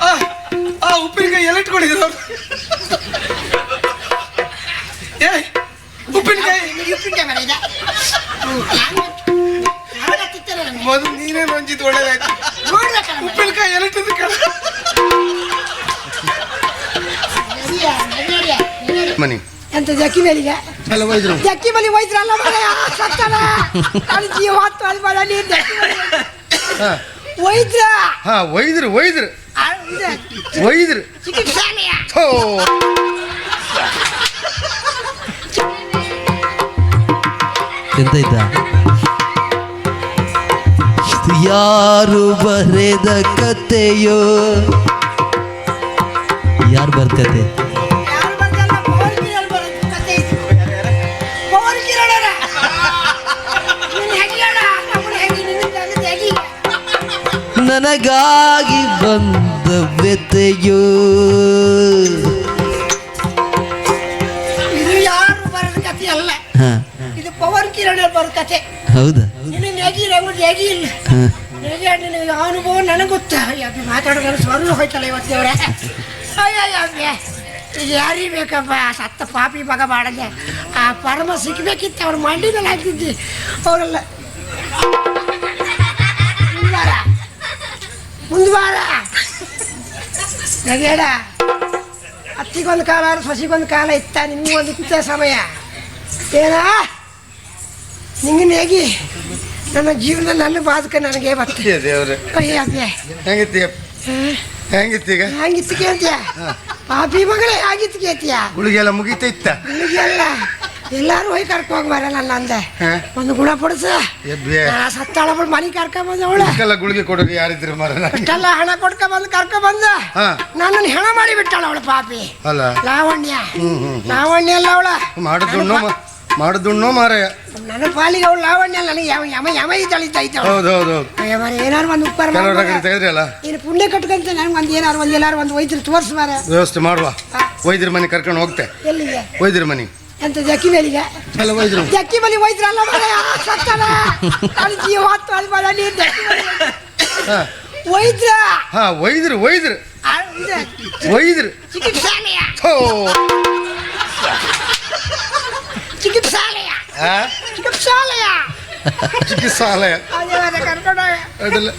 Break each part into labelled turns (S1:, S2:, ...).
S1: ಆ, ಆ ಉಪ್ಪಿನಕಾಯಿ ಎಲ್ಲ ಇಟ್ಕೊಂಡಿದ್ರು ಏ ಉಪ್ಪಿನಕಾಯಿ ಮೊದಲು ನೀನೇ ರಂಜಿತ್ ಒಳ್ಳೇದಾಯ್ತು. ಉಪ್ಪಿನಕಾಯಿ ಎಲ್ಲ ಇಟ್ಟದ್ದು ಕಣ. ಮನಿ
S2: ಎಂತ ಜಕ್ಕಿ ಮೇಲಿಗೆ
S1: ಅಲ್ಲ
S2: ಜಕ್ಕಿ ಬಲಿ ಒಯ್ದ್ರಲ್ಲ ಮರೆಯ ಸತ್ತನ ನಾನು ಜೀವ ಹೊತ್ತು ಜಕ್ಕಿ ಬಲಿ ಹೋಯ್ತ್ರ
S1: ಹಾ ಒಯ್ದ್ರು ಒಯ್ದ್ರು ಒಯ್ದ್ರು
S2: ಚಿಕಿತ್ಸಾಲಯ.
S1: ಥೋ.
S3: ಎಂತ ಇದ್ದ? ಯಾರು ಬರೆದ ಕತೆಯೋ? ಯಾರು ಬರ್ಕತೆ ನನಗಾಗಿ ಬಂದ ವ್ಯತೆಯೋ.
S2: ಇದು ಯಾರು ಬರೋದು ಕತೆ ಅಲ್ಲ. ಇದು ಪವನ್ ಕಿರಣ್ ಬರೋ ಕತೆ
S3: ಹೌದಾ?
S2: ನಿನ್ನ ಹೆಗಿ ನಮಗೆ ಹೆಗಿ ಇಲ್ಲ.
S3: ಹಾ.
S2: ಹೇಗೆ ನಿನಗೆ ಅನುಭವ ನನಗೆ ಗೊತ್ತಾ ಯಾಕೆ ಮಾತಾಡೋದು ಸ್ವರ್ಣ ಹೋಯ್ತಲ್ಲ ಇವತ್ತು ದೇವ್ರೆ ಅಯ್ಯ ಈಗ ಯಾರಿಗೆ ಬೇಕಪ್ಪ? ಸತ್ತ ಪಾಪಿ ಮಗ ಮಾಡದೆ. ಆ ಪರಮ ಸಿಗ್ಬೇಕಿತ್ತು ಅವ್ರ ಮಂಡಿದಲ್ಲಿ ಹಾಕ್ತಿದ್ದಿ ಅವರೆಲ್ಲ. ಮುಂದ್ವಾರ. ನಗೇಡ ಅತ್ತಿಗೊಂದು ಕಾಲ ಸಸಿಗೊಂದು ಕಾಲ ಇತ್ತ ನಿಮ್ಗೊಂದು ಇತ್ತ ಸಮಯ. ಏನಾ? ನಿಂಗೆ ನೇಗಿ ನನ್ನ ಜೀವನದಲ್ಲಿ ನನ್ನ ಬಾಧಕ ನನಗೆ ಬರ್ತದೆ.
S1: ದೇವ್ರೆ.
S2: ಅಬ್ಬೆ
S1: ಹೆಂಗಿತ್ತೀಗ?
S2: ಹ್ಯಾಂಗಿತ್ತು ಕೇಳ್ತೀಯ ಪಾಪಿ ಮಗಳೇ ಹ್ಯಾಂಗಿತ್ತು ಕೇಳ್ತೀಯ
S1: ಗುಳಿಗೆಲ್ಲ ಇತ್ತ
S2: ನನಗೆಲ್ಲ ಎಲ್ಲಾರು ಹೋಗಿ ಕರ್ಕೊ ಹೋಗ್ಬಾರ ನನ್ನ ಅಂದೆ? ಒಂದು ಗುಣ ಪಡಿಸ. ಸತ್ತಾಳ ಮನೆ ಕರ್ಕೊಂಬಂದ ಅವಳ.
S1: ಇದಕ್ಕೆಲ್ಲ ಗುಳಿಗೆ ಕೊಡೋರು ಯಾರಿದ್ರು ಮರ
S2: ಹಣ ಕೊಡ್ಕೊಂಬಂದು ಕರ್ಕೊಂಬಂದ
S1: ಬಂದ.
S2: ನನ್ನನ್ನು ಹೆಣ ಮಾಡಿ ಬಿಟ್ಟಾಳ ಅವಳು ಪಾಪಿ.
S1: ಅಲ್ಲ?
S2: ಲಾವಣ್ಯ. ಲಾವಣ್ಯ ಅಲ್ಲ ಅವಳ.
S1: ಮಾಡುದುಣ್ಣು ಮಾಡುದುಣ್ಣು ಮಾರಾಯ
S2: ನನ್ನ ಪಾಲಿಗೆ ಅವಳು ಲಾವಣ್ಯ ಅಲ್ಲ ನನಗೆ ಯಮ ಯಮ ಇದ್ದಳಿದ್ದ ಐತವಳು
S1: ಹೌದು ಹೌದು
S2: ಏನಾರು ಒಂದು ಉಪ್ಪಾರ
S1: ಕೆಲವ್ರ ಕಡೆ ತೆಗೆದ್ರಿ ಅಲ್ಲ
S2: ನೀನು ಪುಣ್ಯ ಕಟ್ಕೊಂತ ನನಗೆ ಒಂದು ಏನಾರು ಒಂದು ಎಲ್ಲಾರು ಒಂದು ಒಯ್ದ್ರು ತೋರ್ಸು ಮಾರ
S1: ವ್ಯವಸ್ಥೆ ಮಾಡುವ. ವೈದ್ಯರ ಮನೆ ಕರ್ಕೊಂಡು ಹೋಗ್ತೆ.
S2: ಎಲ್ಲಿಗೆ?
S1: ವೈದ್ಯರ ಮನೆ.
S2: ಎಂತ ಜಕ್ಕಿ ಮೇಲಿಗೆ
S1: ಅಲ್ಲ ವೈದ್ಯರು
S2: ಜಕ್ಕಿ ಬಲಿ ಹೋಯ್ತ್ರಲ್ಲ ಮಗ ಸತ್ತನ ನಾನು ಜೀವ ಹೊತ್ತು ಅದು ಬೇಡ ನೀನು ಜಕ್ಕಿ ಬಲಿ
S1: ಹಾ.
S2: ಹೋಯ್ತ್ರ
S1: ಹಾ ವೈದ್ಯರು ವೈದ್ಯರು
S2: ಆ, ಇದು
S1: ವೈದ್ಯರು
S2: ಚಿಕಿತ್ಸಾಲಯ.
S1: ಥೋ.
S2: ಚಿಕಿತ್ಸಾಲಯ.
S1: ಆ?
S2: ಚಿಕಿತ್ಸಾಲಯ.
S1: ಚಿಕಿತ್ಸಾಲಯ.
S2: ಅದೇ ಮರ ಕರ್ಕೊಂಡೋಗ.
S1: ಅಡ್ಡಿಲ್ಲ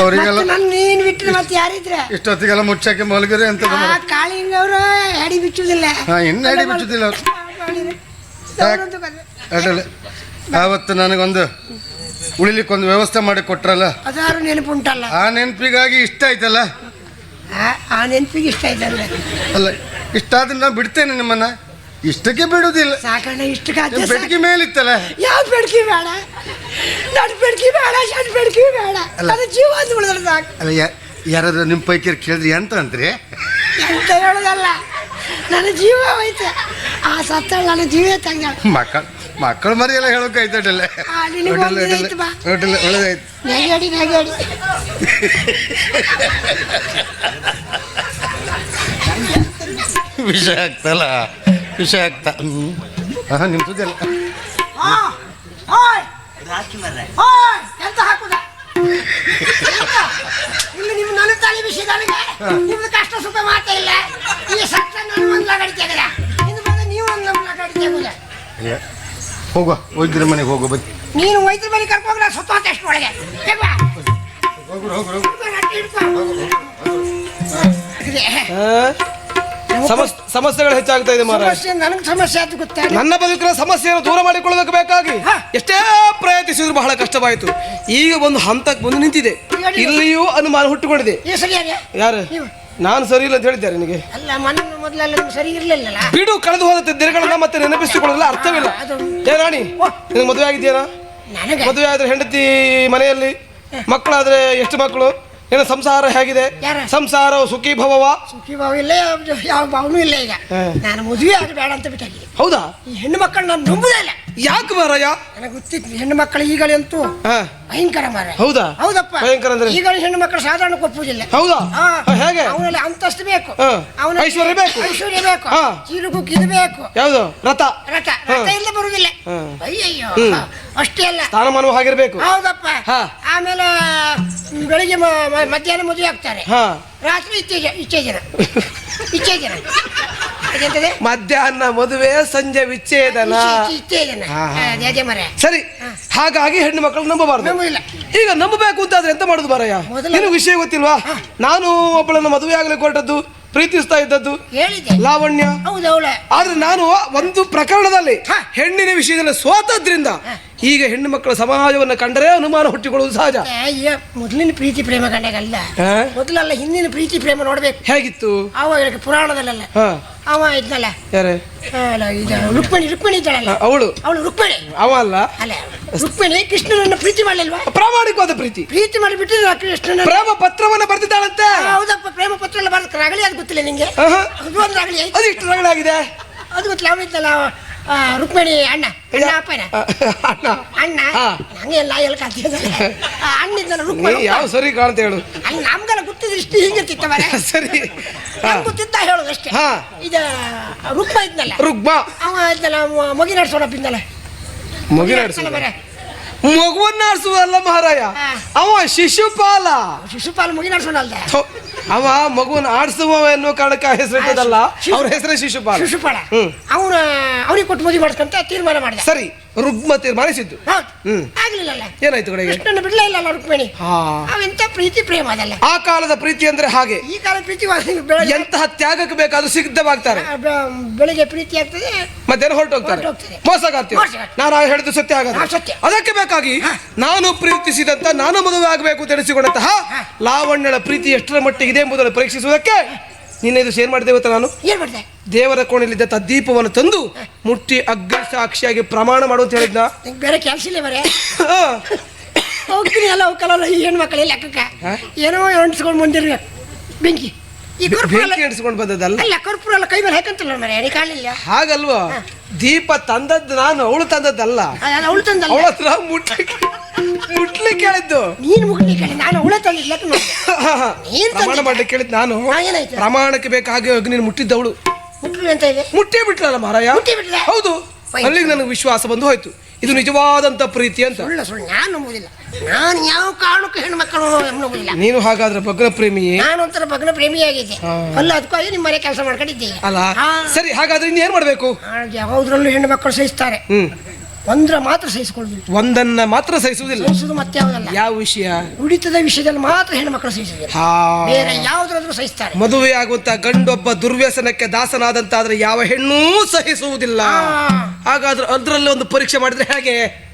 S1: ಅವರಿಗೆಲ್ಲ
S2: ಮತ್ತೆ ನನ್ನ ನೀನು ಬಿಟ್ಟರೆ ಮತ್ತೆ ಯಾರಿದ್ರೆ?
S1: ಇಷ್ಟೊತ್ತಿಗೆಲ್ಲ ಮುಚ್ಚಕ್ಕೆ ಮಲಗಿರಿ ಅಂತ
S2: ಆ ಕಾಳಿಂಗ ಅವರು ಎಡಿ ಬಿಚ್ಚುದಿಲ್ಲ.
S1: ಹಾ ಇನ್ನು ಅಡಿ ಬಿಚ್ಚುದಿಲ್ಲ ಅವ್ರು.
S2: ಅವ್ರದ್ದು ಕತೆ.
S1: ಅಡ್ಡಿಲ್ಲ ಆವತ್ತು ನನಗೊಂದು ಉಳಿಲಿಕ್ಕೊಂದು ವ್ಯವಸ್ಥೆ ಮಾಡಿ ಕೊಟ್ರಲ್ಲ?
S2: ಅದಾರು ನೆನಪುಂಟಲ್ಲ
S1: ಆ ನೆನಪಿಗಾಗಿ ಇಷ್ಟ ಆಯ್ತಲ್ಲ?
S2: ಆ- ಆ ನೆನಪಿಗೆ ಇಷ್ಟ ಆಯ್ತಲ್ಲ.
S1: ಅಲ್ಲ ಇಷ್ಟ ಆದ್ರೆ ನಾನು ಬಿಡ್ತೇನೆ ನಿಮ್ಮನ್ನ. ಇಷ್ಟಕ್ಕೆ ಬಿಡುವುದಿಲ್ಲ
S2: ಸಾಕಣ್ಣ ಇಷ್ಟಕ್ಕೆ
S1: ಬೆಡ್ಕಿ ಮೇಲಿತ್ತಲ್ಲ?
S2: ಯಾವ ಬೆಡ್ಕಿ ಬೇಡ? ನಡ್ ಬೆಡ್ಕಿ ಬೇಡ ಸಣ್ಣ ಬೆಡ್ಕಿ ಬೇಡ.
S1: ಅಲ್ಲ.
S2: ಅದು ಜೀವ ಅಂತ ಉಳಿದ್ರೆ ಸಾಕು.
S1: ಅಲ್ಲ ಯಾ- ಯಾರಾದ್ರೂ ನಿಮ್ಮ ಪೈಕಿ ಕೇಳಿದ್ರಿ ಎಂತ ಅಂತ್ರಿ
S2: ಎಂತ ಹೇಳೋದಲ್ಲ? ನನ್ನ ಜೀವ ಹೋಯ್ತು. ಆ ಸತ್ತಳ ನನ್ನ ಜೀವ ತಂಗ
S1: ಮಕ್ಕಳು ಮಕ್ಕಳು ಮರಿ ಎಲ್ಲ ಹೇಳೋಕಾಯ್ತು ಅಡ್ಡಿಲ್ಲ
S2: ಆ, ನಿನಗೆ ಒಂದು ಇದಾಯ್ತು ಬಾ.
S1: ಅಡ್ಡಿಲ್ಲ ಒಳ್ಳೇದಾಯ್ತು.
S2: ನೆಗಡಿ ನೆಗಡಿ.
S1: ವಿಷಯ ಆಗ್ತಲ್ಲ ವಿಷಯ ಆಗ್ತಾ. ಹಾಂ
S2: ಓಯ್ ಎಂತ ಹಾಕುದ? ಇಲ್ಲಿ ನಿಮ್ಮ ನನ್ನ ತಲೆ ನನಗೆ ನಿಮ್ದು ಕಷ್ಟ ಸುಖ ಮಾಡ್ತಾ ಇಲ್ಲ.
S1: ಇಲ್ಲ. ಹೋಗುವ ವೈದ್ಯರ ಮನೆಗೆ ಹೋಗು ಬನ್ನಿ.
S2: ನೀನು ವೈದ್ಯರ ಮನೆ ಕರ್ಕೋಗ್ರ ಸುತ್ತ ಎಷ್ಟು ಒಳಗೆ. ಇದೆ.
S4: ಸಮಸ್ಯೆಗಳು ಹೆಚ್ಚಾಗ್ತಾ ಇದೆ ಮಾರ
S2: ನನಗೆ ಸಮಸ್ಯೆ ಆಯ್ತು ಗೊತ್ತಾ?
S4: ನನ್ನ ಬದುಕಿನ ಸಮಸ್ಯೆಯನ್ನು ದೂರ ಮಾಡಿಕೊಳ್ಳೋದಕ್ಕೆ ಬೇಕಾಗಿ ಎಷ್ಟೇ ಪ್ರಯತ್ನಿಸಿದ್ರು ಬಹಳ ಕಷ್ಟವಾಯಿತು. ಈಗ ಒಂದು ಹಂತಕ್ಕೆ ಬಂದು ನಿಂತಿದೆ. ಇಲ್ಲಿಯೂ ಅನುಮಾನ ಹುಟ್ಟುಕೊಂಡಿದೆ. ಯಾರು? ನಾನು ಸರಿ ಇಲ್ಲ ಅಂತ ಹೇಳಿದ್ದಾರೆ ನಿನಗೆ?
S2: ಅಲ್ಲ ಮೊನ್ನೆ ಮೊದಲೆಲ್ಲ ನಿಮ್ಗೆ ಸರಿ ಇರ್ಲಿಲ್ಲಲ್ಲ?
S4: ಬಿಡು ಕಳೆದು ಹೋದ ದಿನಗಳನ್ನ ಮತ್ತೆ ನೆನಪಿಸಿಕೊಳ್ಳಲು ಅರ್ಥವಿಲ್ಲ. ಏ ರಾಣಿ ನಿನಗೆ ಮದುವೆ ಆಗಿದೆಯಾ
S2: ನನಗೆ?
S4: ಮದುವೆ ಆದ್ರೆ ಹೆಂಡತಿ ಮನೆಯಲ್ಲಿ ಮಕ್ಕಳಾದ್ರೆ ಎಷ್ಟು ಮಕ್ಕಳು? ಏನ ಸಂಸಾರ ಹೇಗಿದೆ? ಸಂಸಾರ ಸುಖಿ ಭವವ?
S2: ಸುಖಿ ಭಾವ ಇಲ್ಲ ಯಾವ- ಭಾವನೂ ಇಲ್ಲ ಈಗ. ನಾನು ಮದುವೆ ಆಗಿ ಬೇಡ ಅಂತ ಬಿಟ್ಟಾಗಿ
S4: ಹೌದಾ?
S2: ಈ ಹೆಣ್ಣು ಮಕ್ಕಳು ನಾನು ನಂಬುದೇ ಇಲ್ಲ.
S4: ಯಾಕೆ ಮಾರಾಯ?
S2: ನನಗೆ ಗೊತ್ತಿತ್ತು ಹೆಣ್ಣು ಮಕ್ಕಳು ಈಗಲಂತೂ
S4: ಹಾ.
S2: ಭಯಂಕರ ಮಾರ
S4: ಹೌದಾ?
S2: ಹೌದಪ್ಪ.
S4: ಭಯಂಕರ ಅಂದ್ರೆ?
S2: ಈಗ ಹೆಣ್ಣು ಮಕ್ಕಳು ಸಾಧಾರಣ ಕೊಪ್ಪುದಿಲ್ಲ
S4: ಹೌದಾ?
S2: ಹಾ.
S4: ಹಾ, ಹೇಗೆ?
S2: ಅವನಲ್ಲಿ ಅಂತಸ್ತು ಬೇಕು.
S4: ಹಾ.
S2: ಅವನಲ್ಲಿ
S4: ಐಶ್ವರ್ಯ ಬೇಕು.
S2: ಐಶ್ವರ್ಯ ಬೇಕು.
S4: ಹಾ.
S2: ಚೀರುಗು ಕಿದು ಬೇಕು.
S4: ಯಾವುದು? ರಥ?
S2: ರಥ. ರಥ ಇಲ್ಲ ಬರುವುದಿಲ್ಲ.
S4: ಹಾ.
S2: ಅಯ್ಯಯ್ಯೋ.
S4: ಹ್ಮ್.
S2: ಅಷ್ಟೇ ಅಲ್ಲ.
S4: ಸ್ಥಾನಮಾನವು ಆಗಿರ್ಬೇಕು
S2: ಹೌದಪ್ಪ.
S4: ಹಾ.
S2: ಆಮೇಲೆ ಮ್, ಬೆಳಿಗ್ಗೆ ಮ- ಮ- ಮಧ್ಯಾಹ್ನ ಮದುವೆ ಆಗ್ತಾರೆ.
S4: ಹಾ.
S2: ರಾತ್ರಿ ಇಚ್ಛೆ ಇಚ್ಛೆ ಜನ ಇಚ್ಛೆ ಜನ
S4: ಮಧ್ಯಾಹ್ನ ಮದುವೆ ಸಂಜೆ ವಿಚ್ಛೇದನ. ಸರಿ ಹಾಗಾಗಿ ಹೆಣ್ಣು ಮಕ್ಕಳು ನಂಬಬಾರದು. ಈಗ ನಂಬಬೇಕು ಅಂತಾದ್ರೆ ಎಂತ ಮಾಡುದು
S2: ಬಾರಯ್ಯ
S4: ನಿನಗೆ ವಿಷಯ ಗೊತ್ತಿಲ್ವಾ? ನಾನು ಒಬ್ಬಳನ್ನ ಮದುವೆ ಆಗಲಿ ಕೊಟ್ಟದ್ದು ಪ್ರೀತಿಸ್ತಾ ಇದ್ದದ್ದು.
S2: ಹೇಳಿದೆ
S4: ಲಾವಣ್ಯ. ಆದ್ರೆ ನಾನು ಒಂದು ಪ್ರಕರಣದಲ್ಲಿ ಹೆಣ್ಣಿನ ವಿಷಯದಲ್ಲಿ ಸೋತದ್ರಿಂದ ಈಗ ಹೆಣ್ಣು ಮಕ್ಕಳ ಸಮಾಜವನ್ನು ಕಂಡರೆ ಅನುಮಾನ ಹುಟ್ಟಿಕೊಳ್ಳುವುದು ಸಹಜ.
S2: ಮೊದಲಿನ ಪ್ರೀತಿ ಪ್ರೇಮ ಕಂಡಾಗಲ್ಲ? ಮೊದಲಲ್ಲ ಹಿಂದಿನ ಪ್ರೀತಿ ಪ್ರೇಮ ನೋಡ್ಬೇಕು.
S4: ಹೇಗಿತ್ತು?
S2: ಅವಾಗ ಪುರಾಣದಲ್ಲೆಲ್ಲ.
S4: ಹಾ.
S2: ಅವ ಇದ್ನಲ್ಲ.
S4: ಯಾರೇ?
S2: ಅಲ್ಲ, ಇದು ರುಕ್ಮಿಣಿ ರುಕ್ಮಿಣಿ ಇದ್ದಾಳಲ್ಲ.
S4: ಅವಳು.
S2: ಅವಳು ರುಕ್ಮಿಣಿ.
S4: ಅವ ಅಲ್ಲ?
S2: ಅಲ್ಲ ರುಕ್ಮಿಣಿ ಕೃಷ್ಣನನ್ನ ಪ್ರೀತಿ ಮಾಡಲಿಲ್ವಾ?
S4: ಪ್ರಾಮಾಣಿಕವಾದ ಪ್ರೀತಿ.
S2: ಪ್ರೀತಿ ಮಾಡಿಬಿಟ್ಟಿದ್ರೆ ಕೃಷ್ಣನ
S4: ಪ್ರೇಮ ಪತ್ರವನ್ನ ಬರ್ತಿದ್ದಾಳಂತೆ
S2: ಹೌದಪ್ಪ ಪ್ರೇಮ ಪತ್ರ ಎಲ್ಲ ರಗಳಿ ಅದು ಗೊತ್ತಿಲ್ಲ ನಿಂಗೆ.
S4: ಆಹಾ.
S2: ಅದು ಒಂದು ರಗಳಿ.
S4: ಅದು ಇಷ್ಟು ರಗಳಾಗಿದೆ
S2: ಅದು ಗೊತ್ತಿಲ್ಲ ಅವನು ಇದ್ದಲ್ಲ ಆ, ರುಕ್ಮಿಣಿ ಅಣ್ಣ ಅಣ್ಣ ಅಪ್ಪನ?
S4: ಅಣ್ಣ.
S2: ಅಣ್ಣ. ನಂಗೆ ಎಲ್ಲ ಎಲ್ಲಿ ಅಣ್ಣ ಇದ್ದಲ್ಲ
S4: ನೀ
S2: ರುಕ್ಮಿಣಿ
S4: ಯಾವ ಸರಿ ಕಾಣ್ತ ಹೇಳು.
S2: ಅಲ್ಲಿ ನಮ್ಗೆಲ್ಲ ಗೊತ್ತಿದ್ರೆ ಇಷ್ಟು ಹಿಂಗಿರ್ತಿತ್ತ ಮನೆ
S4: ಸರಿ.
S2: ಗೊತ್ತಿದ್ದ ಹೇಳೋದು ಅಷ್ಟೇ
S4: ಹಾ.
S2: ಇದು ರುಕ್ಮ ಇದ್ನಲ್ಲ.
S4: ರುಕ್ಮ.
S2: ಅವ ಇದ್ನಲ್ಲ ಮಗಿ ನಡ್ಸೋಣಪ್ಪ ಇದ್ನಲ್ಲ.
S4: ಮಗಿ
S2: ಮರೆ
S4: ಮಗುವನ್ನ ಆಡ್ಸುವುದಲ್ಲ ಮಹಾರಾಯ. ಅವ ಶಿಶುಪಾಲ.
S2: ಶಿಶುಪಾಲ ಮಗಿ ನಡ್ಸೋಣ ಅಲ್ದ.
S4: ಅವ ಮಗುವನ್ನ ಆಡಿಸುವ ಎನ್ನುವ ಕಾರಣಕ್ಕೆ ಹೆಸರಿಟ್ಟದಲ್ಲ ಅವ್ರ ಹೆಸರೇ ಶಿಶುಪಾಲ.
S2: ಶಿಶುಪಾಲ.
S4: ಹ್ಮ್.
S2: ಅವನ ಅವ್ರಿಗೆ ಕೊಟ್ಟು ಮದುವೆ ಮಾಡ್ಸ್ಕೊಂತ ತೀರ್ಮಾನ ಮಾಡಿದ.
S4: ಸರಿ. ರುಗ್ಮ ಮಾಡಿಸಿದ್ದು.
S2: ಆಗ್ಲಿಲ್ಲಲ್ಲ.
S4: ಏನಾಯ್ತು ಕಡೆಗೆ
S2: ಕೃಷ್ಣನ ಬಿಡ್ಲೇ ಇಲ್ಲ ರುಕ್ಮಿಣಿ. ಅವೆಂತ ಪ್ರೀತಿ ಪ್ರೇಮ ಅದಲ್ಲ
S4: ಆ ಕಾಲದ ಪ್ರೀತಿ ಅಂದ್ರೆ ಹಾಗೆ.
S2: ಈ ಕಾಲದ ಪ್ರೀತಿ
S4: ಎಂತಹ ತ್ಯಾಗಕ್ಕೆ ಬೇಕಾದ್ರೂ ಸಿದ್ಧವಾಗ್ತಾರೆ.
S2: ಬೆಳಿಗ್ಗೆ ಪ್ರೀತಿ ಆಗ್ತದೆ
S4: ಮಧ್ಯಾಹ್ನ ಹೊರಟೋಗ್ತಾರೆ. ಮೋಸಗಾರ್ತಿ. ನಾನು ಆಗ ಹೇಳಿದ್ದು ಸತ್ಯ ಆಗಲ್ಲ
S2: ಹಾ,
S4: ಅದಕ್ಕೆ ಬೇಕಾಗಿ ನಾನು ಪ್ರೀತಿಸಿದಂತ ನಾನು ಮದುವೆ ಆಗಬೇಕು ತಿಳಿಸಿಕೊಂಡಂತಹ ಲಾವಣ್ಯಳ ಪ್ರೀತಿ ಎಷ್ಟರ ಮಟ್ಟಿಗೆ ಇದೆ ಎಂಬುದನ್ನು ಪರೀಕ್ಷಿಸುವುದಕ್ಕೆ ನಿನ್ನೆ ಇದು ಶೇರ್ ಮಾಡಿದೆ ಗೊತ್ತಾ ನಾನು?
S2: ಏನ್ ಮಾಡಿದೆ?
S4: ದೇವರ ಕೋಣೆಯಲ್ಲಿದ್ದ ದೀಪವನ್ನು ತಂದು ಮುಟ್ಟಿ ಅಗ್ನಿ ಸಾಕ್ಷಿಯಾಗಿ ಪ್ರಮಾಣ ಮಾಡು ಅಂತ ಹೇಳಿದ್ನ?
S2: ನಿಂಗೆ ಬೇರೆ ಕೆಲಸ ಇಲ್ಲ ಬರೇ ಹೋಗ್ತೀನಿ ಎಲ್ಲ ಹೋಗಲ್ಲ ಈ ಹೆಣ್ಮಕ್ಳು ಲೆಕ್ಕಕ್ಕೆ? ಏನೋ ಎಣಿಸ್ಕೊಂಡು ಬಂದಿರ್ಬೇಕು. ಬೆಂಕಿ. ಈ ಕರ್ಪೂರ
S4: ಬೆಂಕಿ ಬಂದದ್ದಲ್ಲ?
S2: ಅಲ್ಲ ಕರ್ಪೂರ ಎಲ್ಲ ಕೈ ಮೇಲೆ ಹಾಕಂತಲ್ಲ
S4: ಹಾಗಲ್ವಾ? ದೀಪ ತಂದದ್ದು ನಾನು ಅವಳು ತಂದದ್ದಲ್ಲ?
S2: ಅವಳು ತಂದಲ್ಲ.
S4: ಅವಳ ಹತ್ರ ಮುಟ್ಲಿಕ್ಕೆ ಮುಟ್ಲಿಕ್ಕೆ ಹೇಳಿದ್ದು
S2: ನೀನು ಮುಗ್ಲಿ ನಾನು ಅವಳ ತಂದಿಲ್ಲ ನೀನ್
S4: ಪ್ರಮಾಣ
S2: ತಂದಿದ್ದ?
S4: ಮಾಡ್ಲಿಕ್ಕೆ ಹೇಳಿದ್ ನಾನು.
S2: ಹಾ, ಏನಾಯ್ತು?
S4: ಪ್ರಮಾಣಕ್ಕೆ ಬೇಕಾಗಿ ಅಗ್ನಿ ಮುಟ್ಟಿದ್ದವಳು.
S2: ಮುಟ್ಟಿ ಅಂತ ಇದೆ?
S4: ಮುಟ್ಟೇ ಬಿಟ್ಲಲ್ಲ ಮಾರಾಯ?
S2: ಮುಟ್ಟಿ ಬಿಟ್ಲ?
S4: ಹೌದು. ಅಲ್ಲಿಗೆ ನನಗೆ ವಿಶ್ವಾಸ ಬಂದು ಹೋಯ್ತು. ಇದು ನಿಜವಾದಂತ ಪ್ರೀತಿ ಅಂತ.
S2: ಸುಳ್ಳು ಸುಳ್ಳು ನಾನು ನಂಬುದಿಲ್ಲ. ನಾನು ಯಾವ ಕಾರಣಕ್ಕೂ ಹೆಣ್ಮಕ್ಕಳು ನಂಬುದಿಲ್ಲ.
S4: ನೀನು ಹಾಗಾದ್ರೆ ಭಗ್ನ ಪ್ರೇಮಿ
S2: ನಾನು ಒಂಥರ ಭಗ್ನ ಪ್ರೇಮಿಯಾಗಿದ್ದೆ. ಅಲ್ಲ ಅದಕ್ಕಾಗಿ ನಿಮ್ಮ ಮನೆ ಕೆಲಸ ಮಾಡ್ಕೊಂಡಿದ್ದೆ
S4: ಅಲ್ಲ ಸರಿ ಹಾಗಾದ್ರೆ ಇನ್ನು ಏನ್ ಮಾಡ್ಬೇಕು?
S2: ಯಾವುದ್ರಲ್ಲೂ ಹೆಣ್ಣು ಮಕ್ಕಳು ಸಹಿಸ್ತಾರೆ.
S4: ಹ್ಮ್.
S2: ಒಂದ್ರ ಮಾತ್ರ ಸಹಿಸಿಕೊಳ್ಬೇಕು
S4: ಒಂದನ್ನ ಮಾತ್ರ ಸಹಿಸುವುದಿಲ್ಲ.
S2: ಸಹಿಸುವುದು ಮತ್ತೆ ಯಾವುದಲ್ಲ?
S4: ಯಾವ ವಿಷಯ?
S2: ಉಡಿತದ ವಿಷಯದಲ್ಲಿ ಮಾತ್ರ ಹೆಣ್ಣು ಮಕ್ಕಳು
S4: ಹಾ.
S2: ಬೇರೆ ಯಾವುದ್ರಾದ್ರೂ ಸಹಿಸ್ತಾರೆ.
S4: ಮದುವೆ ಆಗುವಂತ ಗಂಡೊಬ್ಬ ದುರ್ವ್ಯಸನಕ್ಕೆ ದಾಸನಾದಂತಾದ್ರೆ ಯಾವ ಹೆಣ್ಣೂ ಸಹಿಸುವುದಿಲ್ಲ. ಹಾಗಾದ್ರೆ ಅದ್ರಲ್ಲಿ ಒಂದು ಪರೀಕ್ಷೆ ಮಾಡಿದ್ರೆ ಹೇಗೆ?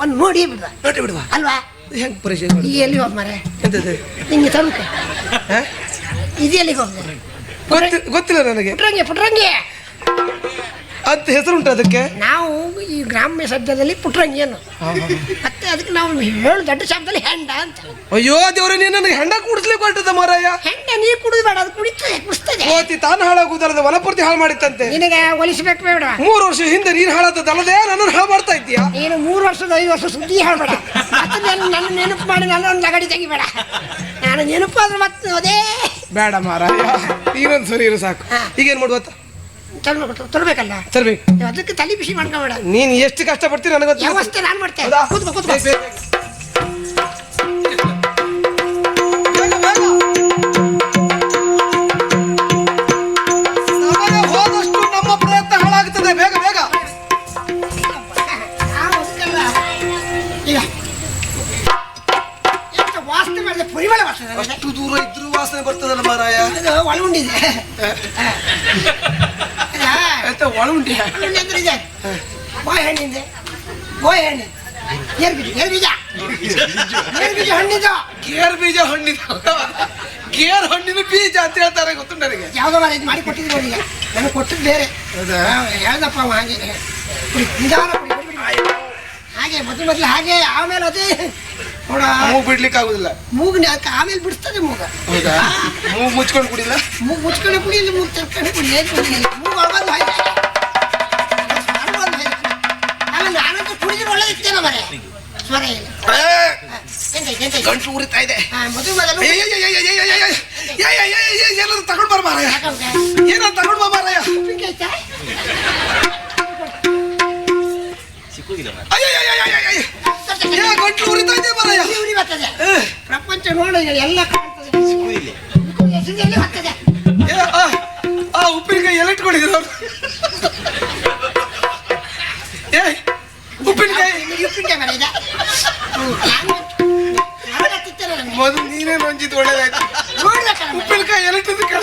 S2: ಒಂದು ನೋಡಿ ಬಿಡುವ.
S4: ನೋಡಿ ಬಿಡುವ.
S2: ಅಲ್ವಾ?
S4: ಹೆಂಗ್ ಪರೀಕ್ಷೆ?
S2: ಈ ಎಲ್ಲಿ ಹೋಗ್ ಮಾರೆ
S4: ಎಂತದು?
S2: ನಿಂಗೆ ತರುಕ.
S4: ಹ?
S2: ಇದು ಎಲ್ಲಿಗೆ ಹೋಗ್ದೆ
S4: ಗೊತ್ತಿ ಗೊತ್ತಿಲ್ಲ ನನಗೆ.
S2: ಪುಟ್ರಂಗಿ ಪುಟ್ರಂಗಿ.
S4: ಅಂತ ಹೆಸರುಂಟು ಅದಕ್ಕೆ?
S2: ನಾವು ಈ ಗ್ರಾಮ್ಯ ಶಬ್ದದಲ್ಲಿ ಪುಟ್ರಂಗಿಯನ್ನು. ಮತ್ತೆ ಅದಕ್ಕೆ ನಾವು ಹೇಳು ದೊಡ್ಡ ಶಬ್ದದಲ್ಲಿ ಹೆಂಡ ಅಂತ.
S4: ಅಯ್ಯೋ ದೇವ್ರೆ ನೀನು ನನಗೆ ಹೆಂಡ ಕುಡಿಸ್ಲೇ ಹೊರಟದ ಮಾರಾಯ?
S2: ಹೆಂಡ ನೀ ಕುಡಿದು ಬೇಡ ಅದು ಕುಡಿತದೆ ಕುಡಿಸ್ತದೆ.
S4: ಕೋತಿ ತಾನು ಹಾಳಾಗುವುದಲ್ಲದೆ ವನಪೂರ್ತಿ ಹಾಳು ಮಾಡಿತ್ತಂತೆ.
S2: ನಿನಗೆ ಒಲಿಸಬೇಕು ಬೇಡ.
S4: ಮೂರು ವರ್ಷ ಹಿಂದೆ ನೀನು ಹಾಳಾದದಲ್ಲದೆ ನನ್ನನ್ನು ಹಾಳು ಮಾಡ್ತಾ ಇದ್ದೀಯಾ
S2: ನೀನು ಮೂರು ವರ್ಷದ ಐದು ವರ್ಷ ಸುದ್ದಿ ಹೇಳ್ಬೇಡ. ಮತ್ತೆ ನನ್ನ ನನ್ನ ನೆನಪು ಮಾಡಿ ನನ್ನ ಒಂದು ಲಗಡಿ ತೆಗಿಬೇಡ. ನಾನು ನೆನಪು ಆದ್ರೆ ಮತ್ತೆ ಅದೇ.
S4: ಬೇಡ ಮಾರಾಯ. ಇನ್ನೊಂದು ಸರಿ ಇರು ಸಾಕು. ಈಗೇನು
S2: ತರ್ಬೇಕು ತರಬೇಕಲ್ಲ?
S4: ತರ್ಬೇಕು.
S2: ಅದಕ್ಕೆ ತಲೆ ಬಿಸಿ ಮಾಡ್ಕೋಬೇಡ.
S4: ನೀನು ಎಷ್ಟು ಕಷ್ಟ ಪಡ್ತೀನಿ ನನಗೆ.
S2: ವ್ಯವಸ್ಥೆ ನಾನು ಮಾಡ್ತೇನೆ
S4: ಹೌದಾ?
S2: ಕೂತ್ಕೋ ಕೂತ್ಕೋ. ಅಂದ್ರೆ ಇದೆ. ಬೋಯ್ ಹಣ್ಣಿಂದೆ ಬೋಯ್ ಹಣ್ಣು. ಏರ್ ಬೀಜ ಬೀಜ ಏರ್ ಬೀಜ ಹಣ್ಣಿದು.
S4: ಗೇರ್ ಬೀಜ ಹಣ್ಣಿದ. ಗೇರ್ ಹಣ್ಣಿನ ಬೀಜ ಅಂತ ಹೇಳ್ತಾರೆ ಗೊತ್ತು ನನಗೆ?
S2: ಯಾವುದೋ ಮಾರ ಮಾಡಿ ಕೊಟ್ಟಿದ್ರು ಅವರಿಗೆ. ನನಗೆ ಕೊಟ್ಟಿದ್ದು ಬೇರೆ? ಯಾವ್ದಪ್ಪ ಅವ ಹಾಗೆ? ನಿಧಾನ. ಹಾಗೆ ಮೊದಲು ಮೊದಲು ಹಾಗೆ ಆಮೇಲೆ ಅದೇ. ನೋಡ.
S4: ಮೂಗ್ ಬಿಡ್ಲಿಕ್ಕೆ ಆಗುದಿಲ್ಲ.
S2: ಮೂಗ್ನ ಆಮೇಲೆ ಬಿಡಿಸ್ತದೆ ಮೂಗ.
S4: ಹೌದಾ? ಮೂಗ್ ಮುಚ್ಕೊಂಡು ಕುಡಿಲ್ಲ?
S2: ಮೂಗ್ ಮುಚ್ಕೊಂಡು ಕುಡಿಯಿಲ್ಲ ಮೂಗ್ ತರ್ಕೊಂಡು ತೆರ್ಕೊಂಡು ಕುಡಿ ಏನು ಕುಡಿಲಿಲ್ಲ. ಮೂಗು ಅಳಬಂದು ಹಾಗೆ. ಹಾಕಿದ್ರೆ ಒಳ್ಳೆದಿತ್ತೇನೋ
S4: ಗಂಟು ಉರಿತಾ ಇದೆ
S2: ಹಾ, ಮೊದಲು
S4: ಮೊದಲು ಏನಾದ್ರು ತಗೊಂಡ್ ಬರ ಮಾರಾಯ
S2: ಹಾಕೊಂಡೆ.
S4: ಏನಾದ್ರು ತಗೊಂಡ್ ಮಾರಾಯ
S2: ಉಪ್ಪಿನ್ಕಾಯಿ ಆಯ್ತಾ?
S4: ಸಿಕ್ಕೋಗಿಲ್ಲ ಮಾರ್ರೆ. ಅಯ್ಯಯ್ಯಯ್ಯಯ್ಯಯ್ಯ. ಏ, ಗಂಟ್ಲು ಉರಿತಾ ಇದೆ ಮಾರಾಯ
S2: ಪ್ರಪಂಚ ನೋಡ ಎಲ್ಲ ಕಾಣ್ತದೆ ಸಿಕ್ಕೋಗಿಲ್ಲ.
S4: ಏ, ಆ- ಆ ಉಪ್ಪಿನಕಾಯಿ ಎಲೆ ಇಟ್ಕೊಂಡಿದ್ರು ಉಪ್ಪಿನಕಾಯಿ
S2: ಉಪ್ಪಿನಕಾಯಿ ಮನೆಯ
S4: ಮೊದಲು ನೀನೇ ನಂಜಿದ್ದು ಒಳ್ಳೇದಾಯ್ತು. ಉಪ್ಪಿನಕಾಯಿ ಎಲ್ಲಿಟ್ಟಿದ್ದು ಕಣ.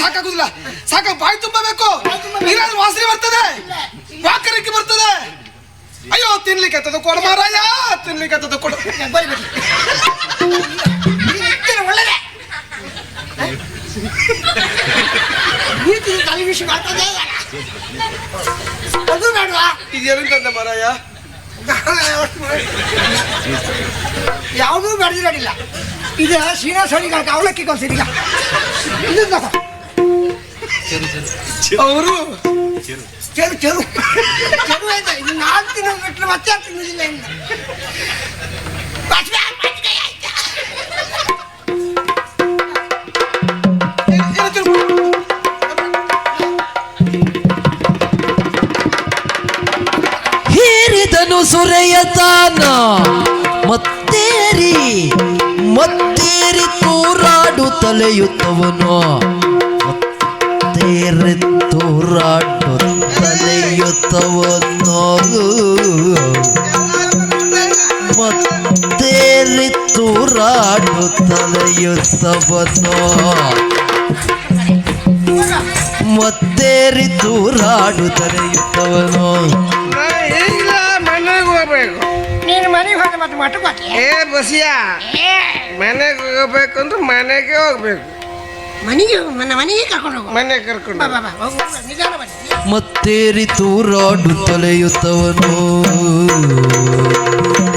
S4: ಸಾಕಾಗುದಿಲ್ಲ. ಸಾಕ ಬಾಯಿ ತುಂಬಬೇಕು ನೀರಾದ್ರೂ ವಾಸನೆ ಬರ್ತದೆ. ವಾಕರಕ್ಕೆ ಬರ್ತದೆ. ಅಯ್ಯೋ ತಿನ್ಲಿಕ್ಕೆ ಕೊಡ ಮಾರಾಯ ಬೇಕಾದದ್ದು ಕೊಡು.
S2: ಬರಿ ಒಳ್ಳೆದೇ. ನೀತಿ ತಲೆ ವಿಷಯ ಮಾಡ್ತದೆ ಅದು ಬೇಡವಾ
S4: ಇದೆಂತಂದ ಮಾರಾಯ?
S2: ಯಾವುದೂ ಬೆಳೆದಿರಲಿಲ್ಲ ಇದು ಸೀನಾ ಸಳಿಗಾಕ ಅವಲಕ್ಕಿ ಕಲ್ಸಿರಿಲ್ಲ
S4: ಅವರು
S2: ಚೆರು ಚೆರು ಚೆರು ಇದೆ ಇದು ನಾಲ್ಕು ದಿನ ಬಿಟ್ಟರೆ ಮತ್ತೆ ತಿನ್ನುವುದಿಲ್ಲ ಇನ್ನು? ಆಯ್ತಾ?
S3: ಹೀರಿದನು ಸುರೆಯತಾನ ಮತ್ತೇರಿ ಮತ್ತೇರಿ ತೂರಾಡು ತಲೆಯುತ್ತವನು. ಮತ್ತೇರಿ ತೂರಾಡು ತಲೆಯುತ್ತವನು ಮತ್ತೇರಿ ತೂರಾಡು ತಲೆಯುತ್ತವನು ಮತ್ತೇರಿ ತೂರಾಡು ತಲೆಯುತ್ತವನು
S4: ಇಲ್ಲ ಮನೆಗೆ ಹೋಗ್ಬೇಕು
S2: ನೀನು ಮನೆಗೆ ಮತ್ತೆ ಮಠಕ್ಕೆ?
S4: ಏ ಬಸಿಯ
S2: ಏ.
S4: ಮನೆಗೆ ಹೋಗ್ಬೇಕು ಅಂದ್ರೆ ಮನೆಗೆ ಹೋಗ್ಬೇಕು.
S2: ಮನೆಗೆ ನನ್ನ ಮನೆಗೆ ಕರ್ಕೊಂಡು ಹೋಗು
S4: ಮನೆ ಕರ್ಕೊಂಡು
S2: ಬಾ ಬಾ ಬಾ ಹೋಗು ಹೋಗು, ನಿಧಾನ ಬನ್ನಿ
S3: ಮತ್ತೇರಿ ತೂರಾಡು ತಲೆಯುತ್ತವನು.